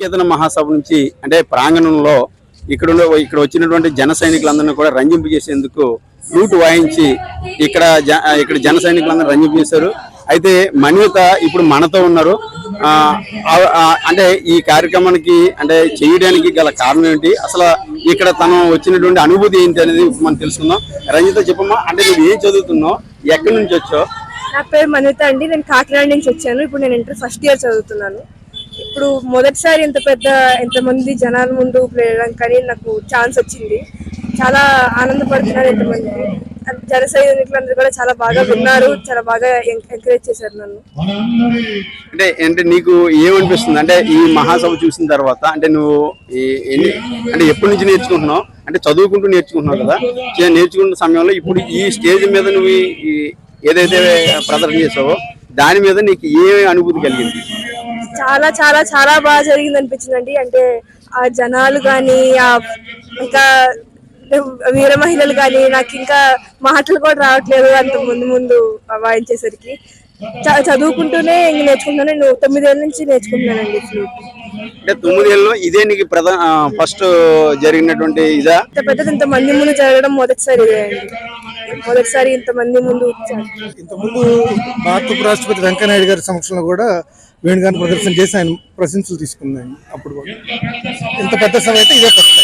కీర్తన మహాసభ నుంచి అంటే ప్రాంగణంలో ఇక్కడ ఇక్కడ వచ్చినటువంటి జన సైనికులందరినీ కూడా రంజింపు చేసేందుకు ఫ్లూట్ వాయించి ఇక్కడ జ- ఇక్కడ జన సైనికులందరూ రంజింపు చేశారు. అయితే మణిత ఇప్పుడు మనతో ఉన్నారు. అంటే ఈ కార్యక్రమానికి అంటే చేయడానికి గల కారణం ఏంటి? అసలు ఇక్కడ తను వచ్చినటువంటి అనుభూతి ఏంటి అనేది ఇప్పుడు మనం తెలుసుకుందాం. రంజిత చెప్పమ్మా అంటే నువ్వు ఏం చదువుతున్నావు? ఎక్కడి నుంచి వచ్చావు? నా పేరు మనిత అండి. నేను కాకినాడ నుంచి వచ్చాను. ఇప్పుడు నేను ఇంటర్ ఫస్ట్ ఇయర్ చదువుతున్నాను. ఇప్పుడు మొదటిసారి ఇంత పెద్ద ఎంతమంది జనాల ముందు ప్లేయడం కానీ నాకు ఛాన్స్ వచ్చింది. చాలా ఆనందపడుతున్నారు ఎంతమంది జన సైనికులందరూ కూడా చాలా బాగా విన్నారు చాలా బాగా ఎంకరేజ్ చేశారు నన్ను. అంటే అంటే నీకు ఏమనిపిస్తుంది? అంటే ఈ మహాసభ చూసిన తర్వాత అంటే నువ్వు ఎన్ని అంటే ఎప్పటి నుంచి నేర్చుకుంటున్నావు? అంటే చదువుకుంటూ నేర్చుకుంటున్నావు కదా? చే- నేర్చుకున్న సమయంలో ఇప్పుడు ఈ స్టేజ్ మీద నువ్వు ఈ- ఏదైతే ప్రదర్శన చేసావో దాని మీద నీకు ఏ అనుభూతి కలిగింది? చాలా చాలా చాలా బాగా జరిగింది అనిపించిందండి అంటే ఆ జనాలు కానీ ఆ ఇంకా వీర మహిళలు కానీ నాకు ఇంకా మాటలు కూడా రావట్లేదు అంత ముందు ముందు వాయించేసరికి. చదువుకుంటూనే ఇంక నేర్చుకుంటున్నాను. నేను తొమ్మిదేళ్ళ నుంచి నేర్చుకుంటున్నానండి ఫ్లూట్ అంటే తొమ్మిదేళ్ళలో ఇదే నీకు ప్రధాన ఫస్ట్ జరిగినటువంటి ఇదా? పెద్దది ఇంత మంది ముందు జరగడం మొదటిసారి ఇదే అండి. మొదటిసారి ఇంతమంది ముందు ఇంతకుముందు భారత ఉపరాష్ట్రపతి వెంకయ్యనాయుడు గారి సమక్షంలో కూడా వేణుగాని ప్రదర్శన చేసి ఆయన ప్రశంసలు తీసుకున్నాను అప్పుడు కూడా. ఇంత పెద్ద సభ అయితే ఇదే ఫస్ట్